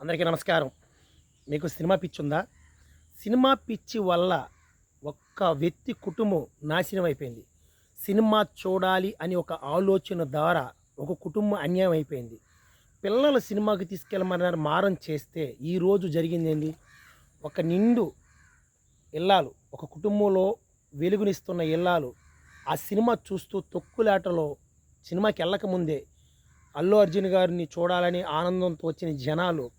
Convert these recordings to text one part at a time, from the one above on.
అందరికీ నమస్కారం. మీకు సినిమా పిచ్చి ఉందా? సినిమా పిచ్చి వల్ల ఒక్క వ్యక్తి కుటుంబం నాశనం అయిపోయింది. సినిమా చూడాలి అని ఒక ఆలోచన ద్వారా ఒక కుటుంబం అన్యాయం అయిపోయింది. పిల్లలు సినిమాకి తీసుకెళ్ళమన్నారు మారం చేస్తే ఈరోజు జరిగింది ఏంది? ఒక నిండు ఇల్లాలు ఒక కుటుంబంలో వెలుగునిస్తున్న ఇల్లాలు ఆ సినిమా చూస్తూ తొక్కులాటలో సినిమాకి వెళ్ళకముందే అల్లు అర్జున్ గారిని చూడాలని ఆనందంతో వచ్చిన జనాలు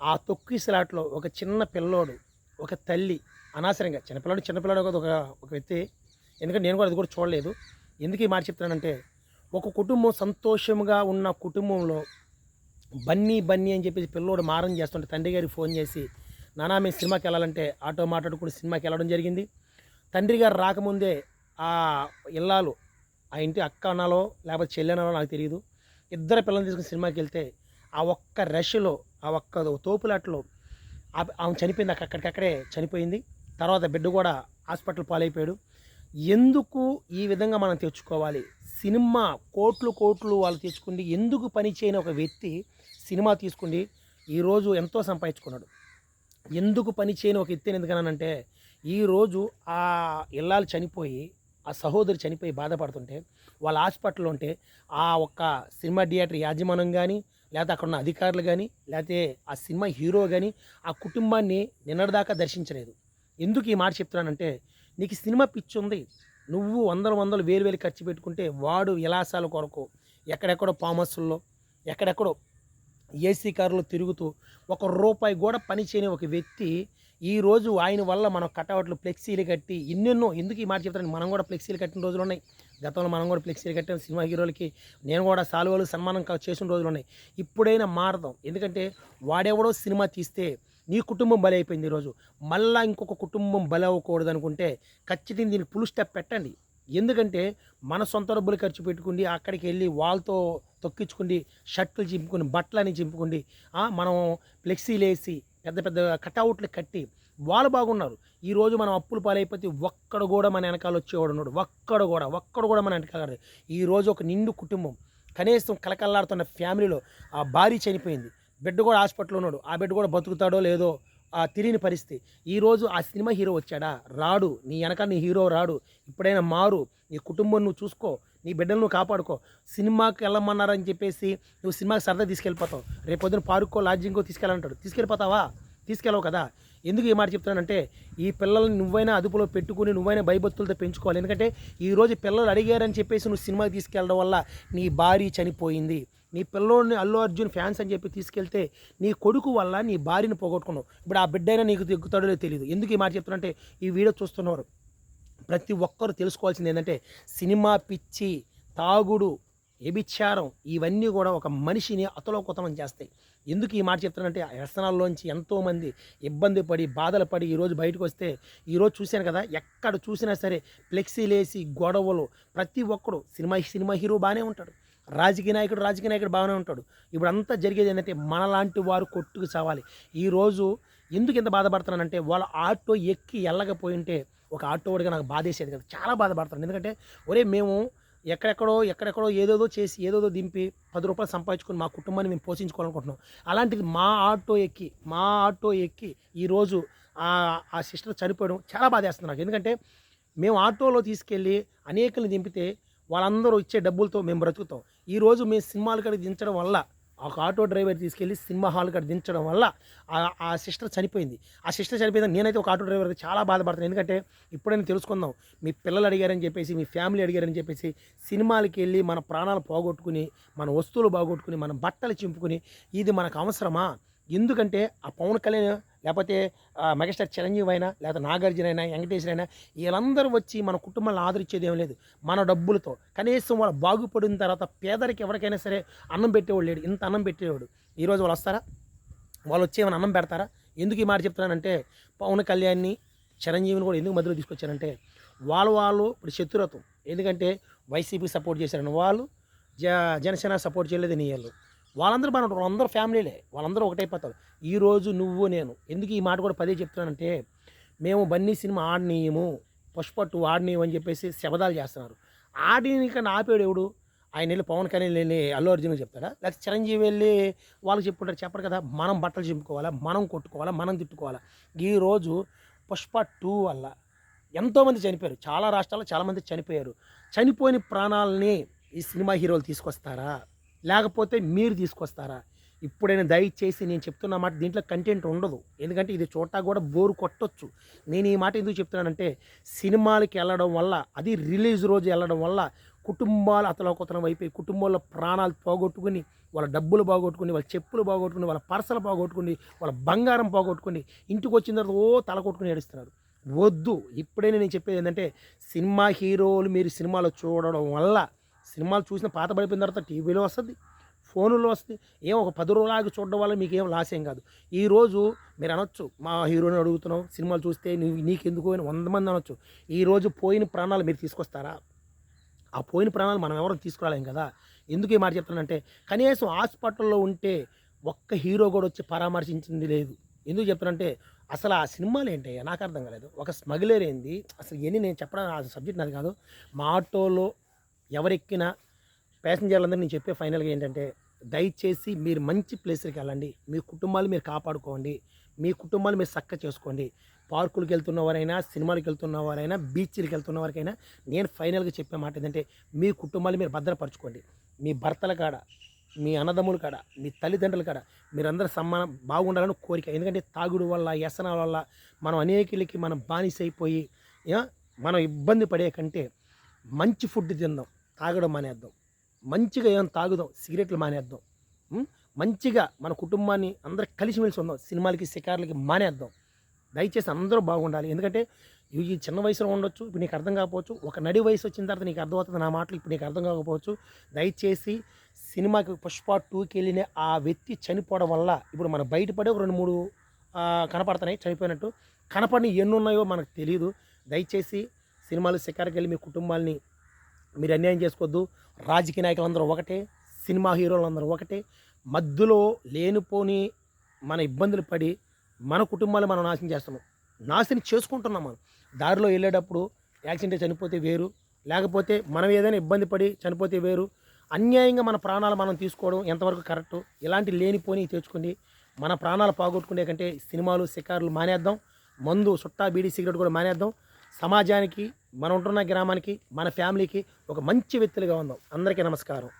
ఆ తొక్కిసలాట్లో ఒక చిన్న పిల్లోడు ఒక తల్లి అనవసరంగా చిన్నపిల్లాడు చిన్నపిల్లాడు ఒక ఒక వ్యక్తి. ఎందుకంటే నేను కూడా అది కూడా చూడలేదు. ఎందుకు ఈ మాట చెప్తానంటే ఒక కుటుంబం సంతోషంగా ఉన్న కుటుంబంలో బన్నీ బన్నీ అని చెప్పేసి పిల్లోడు మారం చేస్తుంటే తండ్రి గారికి ఫోన్ చేసి నానా మేము సినిమాకి వెళ్ళాలంటే ఆటో మాట్లాడుకుని సినిమాకి వెళ్ళడం జరిగింది. తండ్రి గారు రాకముందే ఆ ఇల్లాలు ఆ ఇంటి అక్క అన్నాలో లేకపోతే చెల్లెనాలో నాకు తెలియదు ఇద్దరు పిల్లల్ని తీసుకుని సినిమాకి వెళ్తే ఆ ఒక్క రష్లో ఆ ఒక్క తోపులాట్లో ఆమె చనిపోయింది అక్క- అక్కడికక్కడే చనిపోయింది. తర్వాత బిడ్డ కూడా హాస్పిటల్ పాలైపోయాడు. ఎందుకు ఈ విధంగా మనం తెచ్చుకోవాలి? సినిమా కోట్లు కోట్లు వాళ్ళు తెచ్చుకుండి ఎందుకు పని చేయని ఒక వ్యక్తి సినిమా తీసుకుండి ఈరోజు ఎంతో సంపాదించుకున్నాడు. ఎందుకు పని చేయని ఒక వ్యక్తిని ఎందుకనంటే ఈరోజు ఆ ఇల్లాలు చనిపోయి ఆ సహోదరి చనిపోయి బాధపడుతుంటే వాళ్ళ హాస్పిటల్లో ఉంటే ఆ ఒక్క సినిమా థియేటర్ యాజమానం కానీ లేకపోతే అక్కడ ఉన్న అధికారులు కానీ లేకపోతే ఆ సినిమా హీరో కానీ ఆ కుటుంబాన్ని నిన్నటిదాకా దర్శించలేదు. ఎందుకు ఈ మాట చెప్తున్నానంటే నీకు సినిమా పిచ్చి ఉంది. నువ్వు వందలు వందలు వేలు వేలు ఖర్చు పెట్టుకుంటే వాడు విలాసాల కొరకు ఎక్కడెక్కడో పామస్సుల్లో ఎక్కడెక్కడో ఏసీ కారులో తిరుగుతూ ఒక రూపాయి కూడా పని చేయని ఒక వ్యక్తి ఈ రోజు ఆయన వల్ల మనం కటౌట్లు ఫ్లెక్సీలు కట్టి ఎన్నెన్నో ఎందుకు ఈ మాట చెప్తాను మనం కూడా ఫ్లెక్సీలు కట్టిన రోజులు ఉన్నాయి. గతంలో మనం కూడా ఫ్లెక్సీలు కట్టాం సినిమా హీరోలకి నేను కూడా సాలువలు సన్మానం చేసిన రోజులు ఉన్నాయి. ఇప్పుడైనా మారదాం. ఎందుకంటే వాడెవడో సినిమా తీస్తే నీ కుటుంబం బలి అయిపోయింది ఈరోజు. మళ్ళా ఇంకొక కుటుంబం బలి అవ్వకూడదు అనుకుంటే ఖచ్చితంగా దీనికి పులు స్టెప్ పెట్టండి. ఎందుకంటే మన సొంత డబ్బులు ఖర్చు పెట్టుకుండి అక్కడికి వెళ్ళి వాళ్ళతో తొక్కించుకుండి షర్ట్లు చింపుకుని బట్టలని చింపుకుండి మనం ఫ్లెక్సీలు వేసి పెద్ద పెద్ద కటౌట్లు కట్టి వాళ్ళు బాగున్నారు. ఈరోజు మనం అప్పులు పాలైపోతే ఒక్కడు కూడా మన వెనకాల వచ్చేవాడు ఉన్నాడు. ఒక్కడు కూడా ఒక్కడు కూడా మన వెనకాల ఈరోజు ఒక నిండు కుటుంబం కనీసం కలకల్లాడుతున్న ఫ్యామిలీలో ఆ భార్య చనిపోయింది. బిడ్డ కూడా హాస్పిటల్లో ఉన్నాడు. ఆ బిడ్డ కూడా బతుకుతాడో లేదో ఆ తెలియని పరిస్థితి. ఈరోజు ఆ సినిమా హీరో వచ్చాడా? రాడు. నీ వెనక నీ హీరో రాడు. ఇప్పుడైనా మారు. నీ కుటుంబం నువ్వు చూసుకో. నీ బిడ్డలు నువ్వు కాపాడుకో. సినిమాకి వెళ్ళమన్నారని చెప్పేసి నువ్వు సినిమాకి సరదా తీసుకెళ్ళిపోతావు. రేపు పొద్దున పార్కో లాడ్జింగ్కో తీసుకెళ్ళాలంటాడు తీసుకెళ్ళిపోతావా? తీసుకెళ్ళవు కదా. ఎందుకు ఈ మాట చెప్తున్నానంటే ఈ పిల్లల్ని నువ్వైనా అదుపులో పెట్టుకుని నువ్వైనా భయభక్తులతో పెంచుకోవాలి. ఎందుకంటే ఈరోజు పిల్లలు అడిగారని చెప్పేసి నువ్వు సినిమాకి తీసుకెళ్ళడం వల్ల నీ భార్య చనిపోయింది. నీ పిల్లోడిని అల్లు అర్జున్ ఫ్యాన్స్ అని చెప్పి తీసుకెళ్తే నీ కొడుకు వల్ల నీ భార్యని పోగొట్టుకున్నావు. ఇప్పుడు ఆ బిడ్డ అయినా నీకు దిగుతాడో తెలియదు ఎందుకు ఈ మాట చెప్తున్నానంటే ఈ వీడియో చూస్తున్నారు. ప్రతి ఒక్కరు తెలుసుకోవాల్సింది ఏంటంటే సినిమా పిచ్చి తాగుడు వ్యభిచారం ఇవన్నీ కూడా ఒక మనిషిని అతలోకుతమం చేస్తాయి. ఎందుకు ఈ మాట చెప్తానంటే ఆ వ్యసనాల్లోంచి ఎంతోమంది ఇబ్బంది పడి బాధలు పడి ఈరోజు బయటకు వస్తే ఈరోజు చూశాను కదా ఎక్కడ చూసినా సరే ఫ్లెక్సీలేసి గొడవలు ప్రతి ఒక్కడు సినిమా సినిమా హీరో బాగానే ఉంటాడు. రాజకీయ నాయకుడు రాజకీయ నాయకుడు బాగానే ఉంటాడు. ఇప్పుడు అంతా జరిగేది ఏంటంటే మనలాంటి వారు కొట్టుకు చావాలి. ఈరోజు ఎందుకు ఇంత బాధపడుతున్నానంటే వాళ్ళ ఆటో ఎక్కి వెళ్ళకపోయింటే ఉంటే ఒక వాడిగా నాకు బాధేసేది కదా చాలా బాధపడుతున్నాను. ఎందుకంటే ఒరే మేము ఎక్కడెక్కడో ఎక్కడెక్కడో ఏదేదో చేసి ఏదేదో దింపి పది రూపాయలు సంపాదించుకొని మా కుటుంబాన్ని మేము పోషించుకోవాలనుకుంటున్నాం. అలాంటిది మా ఆటో ఎక్కి మా ఆటో ఎక్కి ఈరోజు ఆ సిస్టర్ చనిపోవడం చాలా బాధేస్తుంది నాకు. ఎందుకంటే మేము ఆటోలో తీసుకెళ్ళి అనేకల్ని దింపితే వాళ్ళందరూ ఇచ్చే డబ్బులతో మేము బ్రతుకుతాం. ఈరోజు మేము సినిమాలు కడిగి దించడం వల్ల ఒక ఆటో డ్రైవర్ తీసుకెళ్ళి సినిమా హాల్ కాడ దించడం వల్ల ఆ- ఆ సిస్టర్ చనిపోయింది. ఆ సిస్టర్ చనిపోయింది నేనైతే ఒక ఆటో డ్రైవర్కి చాలా బాధపడుతున్నాను ఎందుకంటే ఇప్పుడైనా తెలుసుకుందాం మీ పిల్లలు అడిగారని చెప్పేసి మీ ఫ్యామిలీ అడిగారని చెప్పేసి సినిమాలకి వెళ్ళి మన ప్రాణాలు పోగొట్టుకుని మన వస్తువులు బాగొట్టుకుని మన బట్టలు చింపుకుని ఇది మనకు అవసరమా? ఎందుకంటే ఆ పవన్ కళ్యాణ్ లేకపోతే మెగాస్టార్ చిరంజీవి అయినా లేకపోతే నాగార్జున అయినా వెంకటేశ్వర అయినా వీళ్ళందరూ వచ్చి మన కుటుంబాలను ఆదరించేది ఏం లేదు. మన డబ్బులతో. కనీసం వాళ్ళు బాగుపడిన తర్వాత పేదరికి ఎవరికైనా సరే అన్నం పెట్టేవాడు లేడు. ఇంత అన్నం పెట్టేవాడు. ఈరోజు వాళ్ళు వస్తారా? వాళ్ళు వచ్చి ఏమైనా అన్నం పెడతారా? ఎందుకు ఈ మాట చెప్తున్నానంటే పవన్ కళ్యాణ్ని చిరంజీవిని కూడా ఎందుకు మధ్యలో తీసుకొచ్చారంటే వాళ్ళు వాళ్ళు ఇప్పుడు శత్రుత్వం. ఎందుకంటే వైసీపీ సపోర్ట్ చేశారని వాళ్ళు జ జనసేన సపోర్ట్ చేయలేదు నీ వాళ్ళు. వాళ్ళందరూ బాగా ఉంటారు వాళ్ళందరూ ఫ్యామిలీలే. వాళ్ళందరూ ఒకటైపోతారు ఈరోజు నువ్వు నేను. ఎందుకు ఈ మాట కూడా పదే చెప్తున్నానంటే మేము బన్నీ సినిమా ఆడనీయము పుష్ప టూ ఆడనీయం అని చెప్పేసి శబదాలు చేస్తున్నారు. ఆడిని కన్నా ఆపేడు ఎవడు? ఆయన వెళ్ళి పవన్ కళ్యాణ్ వెళ్ళి అల్లు అర్జున్కి చెప్తాడా? లేకపోతే చిరంజీవి వెళ్ళి వాళ్ళకి చెప్పుకుంటారు. చెప్పరు కదా మనం బట్టలు చింపుకోవాలా మనం కొట్టుకోవాలా మనం తిట్టుకోవాలా. ఈరోజు పుష్ప టూ వల్ల ఎంతోమంది చనిపోయారు. చాలా రాష్ట్రాల్లో చాలామంది చనిపోయారు. చనిపోయిన ప్రాణాలని ఈ సినిమా హీరోలు తీసుకొస్తారా? లేకపోతే మీరు తీసుకొస్తారా? ఇప్పుడైనా దయచేసి నేను చెప్తున్న మాట దీంట్లో కంటెంట్ ఉండదు. ఎందుకంటే ఇది చూడటా కూడా బోరు కొట్టొచ్చు. నేను ఈ మాట ఎందుకు చెప్తున్నానంటే సినిమాలకి వెళ్ళడం వల్ల అది రిలీజ్ రోజు వెళ్ళడం వల్ల కుటుంబాలు అతలకొతనం అయిపోయి కుటుంబంలో ప్రాణాలు పోగొట్టుకుని వాళ్ళ డబ్బులు పోగొట్టుకుని వాళ్ళ చెప్పులు పోగొట్టుకుని వాళ్ళ పర్సలు పోగొట్టుకుని వాళ్ళ బంగారం పోగొట్టుకుని ఇంటికి వచ్చిన తర్వాత ఓ తల కొట్టుకుని ఏడుస్తున్నారు. వద్దు. ఇప్పుడైనా నేను చెప్పేది ఏంటంటే సినిమా హీరోలు మీరు సినిమాలు చూడడం వల్ల సినిమాలు చూసిన పాత పడిపోయిన తర్వాత టీవీలో వస్తుంది ఫోనులో వస్తుంది. ఏం ఒక పది రోజులాగి చూడడం వల్ల మీకు ఏం లాస్ ఏం కాదు. ఈరోజు మీరు అనొచ్చు మా హీరోని అడుగుతున్నావు సినిమాలు చూస్తే నువ్వు నీకెందుకు అని వంద మంది అనొచ్చు. ఈరోజు పోయిన ప్రాణాలు మీరు తీసుకొస్తారా? ఆ పోయిన ప్రాణాలు మనం ఎవరు తీసుకురాలేం కదా? ఎందుకు ఈ మాట చెప్తానంటే కనీసం హాస్పిటల్లో ఉంటే ఒక్క హీరో కూడా వచ్చి పరామర్శించింది లేదు. ఎందుకు చెప్తానంటే అసలు ఆ సినిమాలు ఏంటి నాకు అర్థం కాలేదు. ఒక స్మగ్లర్ ఏంది? అసలు ఎన్ని నేను చెప్పడం ఆ సబ్జెక్ట్ నాది కాదు. మా ఆటోలో ఎవరెక్కినా ప్యాసింజర్లందరూ నేను చెప్పే ఫైనల్గా ఏంటంటే దయచేసి మీరు మంచి ప్లేస్కి వెళ్ళండి. మీ కుటుంబాలు మీరు కాపాడుకోండి. మీ కుటుంబాలు మీరు చక్క చేసుకోండి. పార్కులకు వెళ్తున్నవారైనా సినిమాలకు వెళ్తున్నవారైనా బీచ్లకు వెళ్తున్నవారికైనా నేను ఫైనల్గా చెప్పే మాట ఏంటంటే మీ కుటుంబాలు మీరు భద్రపరచుకోండి. మీ భర్తల కాడ మీ అన్నదమ్ముల కాడ మీ తల్లిదండ్రుల కాడ మీరందరూ సమానం బాగుండాలని కోరిక. ఎందుకంటే తాగుడు వల్ల వ్యసనాల వల్ల మనం అనేకులకి మనం బానిసైపోయి మనం ఇబ్బంది పడే కంటే మంచి ఫుడ్ తిందాం తాగడం మానేద్దాం. మంచిగా ఏమైనా తాగుదాం సిగరెట్లు మానేద్దాం. మంచిగా మన కుటుంబాన్ని అందరికి కలిసిమెలిసి ఉందాం సినిమాలకి షికార్లకి మానేద్దాం. దయచేసి అందరూ బాగుండాలి. ఎందుకంటే ఇవి ఈ చిన్న వయసులో ఉండొచ్చు ఇప్పుడు నీకు అర్థం కాకపోవచ్చు ఒక నడి వయసు వచ్చిన తర్వాత నీకు అర్థమవుతుంది నా మాటలు ఇప్పుడు నీకు అర్థం కాకపోవచ్చు. దయచేసి సినిమాకి పుష్ప టూకి వెళ్ళిన ఆ వ్యక్తి చనిపోవడం వల్ల ఇప్పుడు మనం బయటపడే ఒక రెండు మూడు కనపడుతున్నాయి చనిపోయినట్టు. కనపడిన ఎన్ని ఉన్నాయో మనకు తెలియదు దయచేసి సినిమాలు షికార్కి వెళ్ళి మీ కుటుంబాల్ని మీరు అన్యాయం చేసుకోవద్దు. రాజకీయ నాయకులందరూ ఒకటే సినిమా హీరోలందరూ ఒకటే. మధ్యలో లేనిపోని మన ఇబ్బందులు పడి మన కుటుంబాలు మనం నాశనం చేస్తున్నాం. నాశనం చేసుకుంటున్నాం మనం. దారిలో వెళ్ళేటప్పుడు యాక్సిడెంట్ చనిపోతే వేరు లేకపోతే మనం ఏదైనా ఇబ్బంది పడి చనిపోతే వేరు. అన్యాయంగా మన ప్రాణాలు మనం తీసుకోవడం ఎంతవరకు కరెక్టు? ఇలాంటి లేనిపోని తెచ్చుకుని మన ప్రాణాలు పోగొట్టుకునే కంటే సినిమాలు షికారులు మానేద్దాం. మందు సుట్టా బీడీ సిగరెట్ కూడా మానేద్దాం. సమాజానికి మనం ఉంటున్న గ్రామానికి మన ఫ్యామిలీకి ఒక మంచి వ్యక్తులుగా ఉందాం. అందరికీ నమస్కారం.